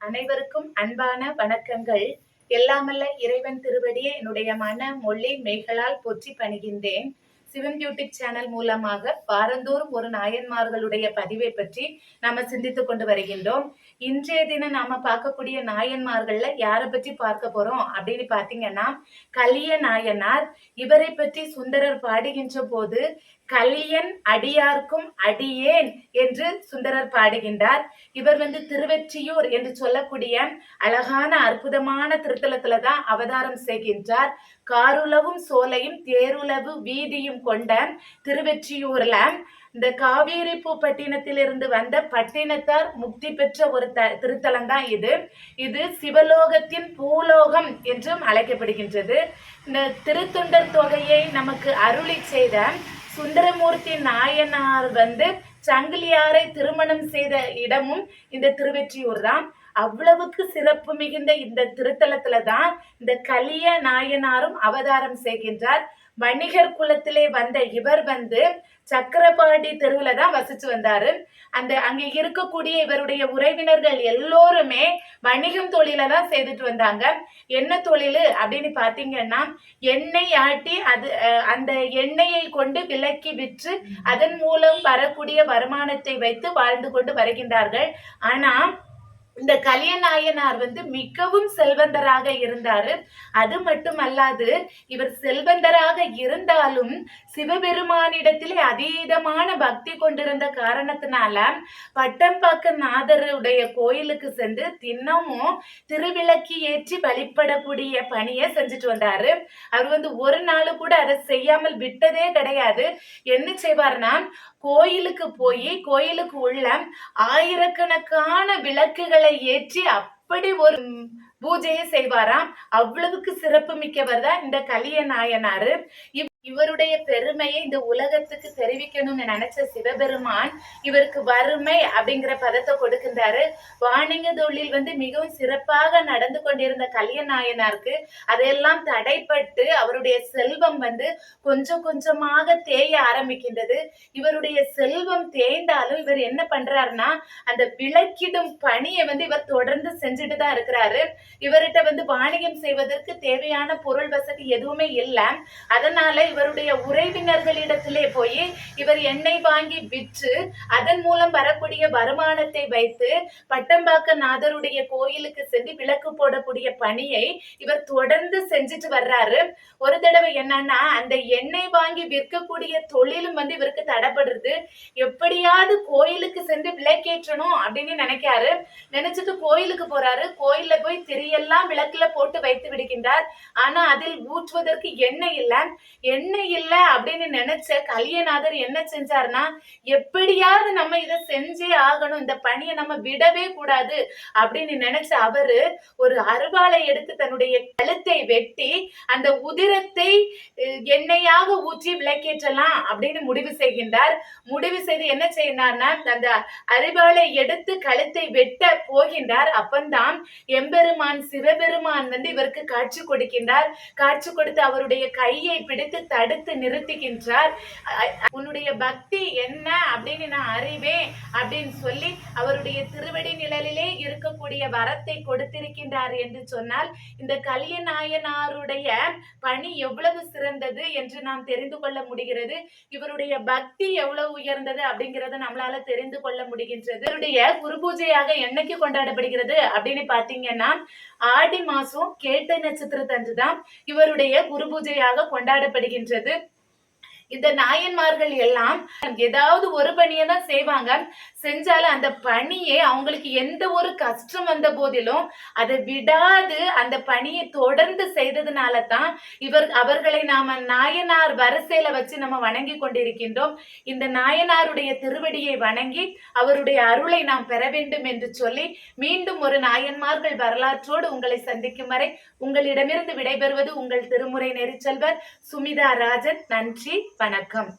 அனைவருக்கும் அன்பான வணக்கங்கள். எல்லாமல்ல இறைவன் திருவடியை என்னுடைய மன மொழி மெய்களால் போற்றி பணிகின்றேன். சிவம் யூடியூப் சேனல் மூலமாக வாரந்தோறும் ஒரு நாயன்மார்களுடைய பதிவை பற்றி நாம சிந்தித்துக் கொண்டு வருகின்றோம். இன்றைய தினம் நாம பார்க்கக்கூடிய நாயன்மார்கள்ல யாரை பற்றி பார்க்க போறோம் அப்படின்னு பாத்தீங்கன்னா கலிய நாயனார். இவரை பற்றி சுந்தரர் பாடுகின்ற போது கலியன் அடியார்க்கும் அடியேன் என்று சுந்தரர் பாடுகின்றார். இவர் வந்து திருவெற்றியூர் என்று சொல்லக்கூடிய அழகான அற்புதமான திருத்தலத்துல தான் அவதாரம் செய்கின்றார். காருளவும் சோலையும் தேருளவு வீதியும் கொண்ட திருவெற்றியூர்ல இந்த காவேரி பூ பட்டினத்திலிருந்து வந்த பட்டினத்தார் முக்தி பெற்ற ஒரு த திருத்தலம் தான் இது. இது சிவலோகத்தின் பூலோகம் என்றும் அழைக்கப்படுகின்றது. இந்த திருத்தொண்டர் தொகையை நமக்கு அருளி செய்த சுந்தரமூர்த்தி நாயனார் வந்து சங்கிலியாரை திருமணம் செய்த இடமும் இந்த திருவெற்றியூர் தான் அவ்வளவுக்கு சிறப்பு மிகுந்த இந்த திருத்தலத்துல தான் இந்த கலிய நாயனாரும் அவதாரம் செய்கின்றார். வணிகர் குலத்திலே வந்த இவர் வந்து சக்கரபாடி தெருவுல தான் வசிச்சு வந்தாரு. அந்த அங்க இருக்கக்கூடிய இவருடைய உறவினர்கள் எல்லோருமே வணிகம் தொழில தான் செய்துட்டு வந்தாங்க. என்ன தொழில் அப்படின்னு பாத்தீங்கன்னா எண்ணெய் ஆட்டி அது அந்த எண்ணெயை கொண்டு விலக்கி விற்று அதன் மூலம் வரக்கூடிய வருமானத்தை வைத்து வாழ்ந்து கொண்டு வருகின்றார்கள். ஆனா இந்த கலியநாயனார் வந்து மிகவும் செல்வந்தராக இருந்தாரு. அது மட்டுமல்லாது இவர் செல்வந்தராக இருந்தாலும் சிவபெருமானிடத்திலே அதீதமான பக்தி கொண்டிருந்த காரணத்தினால பட்டம்பாக்க நாதருடைய கோயிலுக்கு சென்று தினமும் திருவிளக்கு ஏற்றி வழிபடக்கூடிய பணியை செஞ்சுட்டு வந்தாரு. அவர் வந்து ஒரு நாள் கூட அதை செய்யாமல் விட்டதே கிடையாது. என்ன செய்வார்னா கோயிலுக்கு போய் கோயிலுக்கு உள்ள ஆயிரக்கணக்கான விளக்குகளை ஏற்றி அப்படி ஒரு பூஜையை செய்வாராம். அவ்வளவுக்கு சிறப்பு மிக்கவர் தான் இந்த கலிய நாயனாரு இவ்- இவருடைய பெருமையை இந்த உலகத்துக்கு தெரிவிக்கணும்னு நினைச்ச சிவபெருமான் இவருக்கு வறுமை அப்படிங்கிற பதத்தை கொடுக்கின்றாரு. வாணிக தொழில் வந்து மிகவும் சிறப்பாக நடந்து கொண்டிருந்த கல்யாண நாயனாருக்கு அதையெல்லாம் தடைப்பட்டு அவருடைய செல்வம் வந்து கொஞ்சம் கொஞ்சமாக தேய ஆரம்பிக்கின்றது. இவருடைய செல்வம் தேய்ந்தாலும் இவர் என்ன பண்றாருன்னா அந்த விளக்கிடும் பணியை வந்து இவர் தொடர்ந்து செஞ்சுட்டு தான் இருக்கிறாரு. இவர்கிட்ட வந்து வாணிகம் செய்வதற்கு தேவையான பொருள் வசதி எதுவுமே இல்லை. அதனால இவருடைய உறவினர்களிடத்திலே போய் இவர் எண்ணெய் வாங்கி விற்று அதன் மூலம் வரக்கூடிய வருமானத்தை வைத்து பட்டம்பாக்க நாதருடைய கோயிலுக்கு சென்று விளக்கு போடக்கூடிய பணியை இவர் தொடர்ந்து செஞ்சுட்டு வர்றாரு. ஒரு தடவை என்னன்னா அந்த எண்ணெய் வாங்கி விற்கக்கூடிய தொழிலும் வந்து இவருக்கு தடைப்படுறது எப்படியாவது கோயிலுக்கு சென்று விளக்கேற்றணும் அப்படின்னு நினைக்காரு. நினைச்சிட்டு கோயிலுக்கு போறாரு. கோயில்ல போய் திரியெல்லாம் விளக்குல போட்டு வைத்து விடுகின்றார். ஆனா அதில் ஊற்றுவதற்கு எண்ணெய் இல்லை. எண்ணெய் என்ன இல்ல அப்படின்னு நினைச்ச கலியநாதர் என்ன செஞ்சார்னா எப்படியாவது நம்ம இதை செஞ்சே ஆகணும் இந்த பணியை நம்ம விடவே கூடாது அப்படின்னு நினைச்ச அவரு ஒரு அருவாளை எடுத்து தன்னுடைய கழுத்தை வெட்டி அந்த உதிரத்தை எண்ணெயாக ஊற்றி விளக்கேற்றலாம் அப்படின்னு முடிவு செய்கின்றார். முடிவு செய்து என்ன செய்யினார்னா அந்த அரிவாளை எடுத்து கழுத்தை வெட்ட போகின்றார். அப்பந்தான் எம்பெருமான் சிவபெருமான் வந்து இவருக்கு காட்சி கொடுக்கின்றார். காட்சி கொடுத்து அவருடைய கையை பிடித்து தடுத்து நிறுத்துகின்றார். உன்னுடைய பக்தி என்ன அப்படின்னு நான் அறிவேன் அப்படின்னு சொல்லி அவருடைய திருவடி நிழலிலே இருக்கக்கூடிய வரத்தை கொடுத்திருக்கின்றார் என்று சொன்னால் இந்த கலியநாயனாருடைய பணி எவ்வளவு சிறந்தது என்று நாம் தெரிந்து கொள்ள முடிகிறது. இவருடைய பக்தி எவ்வளவு உயர்ந்தது அப்படிங்கறத நம்மளால தெரிந்து கொள்ள முடிகின்றது. இவருடைய குரு பூஜையாக என்னைக்கு கொண்டாடப்படுகிறது அப்படின்னு பாத்தீங்கன்னா ஆடி மாசம் கேட்ட நட்சத்திரத்தன்று தான் இவருடைய குரு பூஜையாக இருக்கின்றது. இந்த நாயன்மார்கள் எல்லாம் ஏதாவது ஒரு பணியை தான் செய்வாங்க. செஞ்சாலும் அந்த பணியை அவங்களுக்கு எந்த ஒரு கஷ்டம் வந்த போதிலும் அதை விடாது. அந்த பணியை தொடர்ந்து செய்ததுனால தான் இவர் அவர்களை நாம நாயனார் வரிசையில வச்சு நம்ம வணங்கி கொண்டிருக்கின்றோம். இந்த நாயனாருடைய திருவடியை வணங்கி அவருடைய அருளை நாம் பெற வேண்டும் என்று சொல்லி மீண்டும் ஒரு நாயன்மார்கள் வரலாற்றோடு உங்களை சந்திக்கும் வரை உங்களிடமிருந்து விடைபெறுவது உங்கள் திருமுறை நெறிச்செல்வர் சுமிதா ராஜன். நன்றி. வணக்கம்.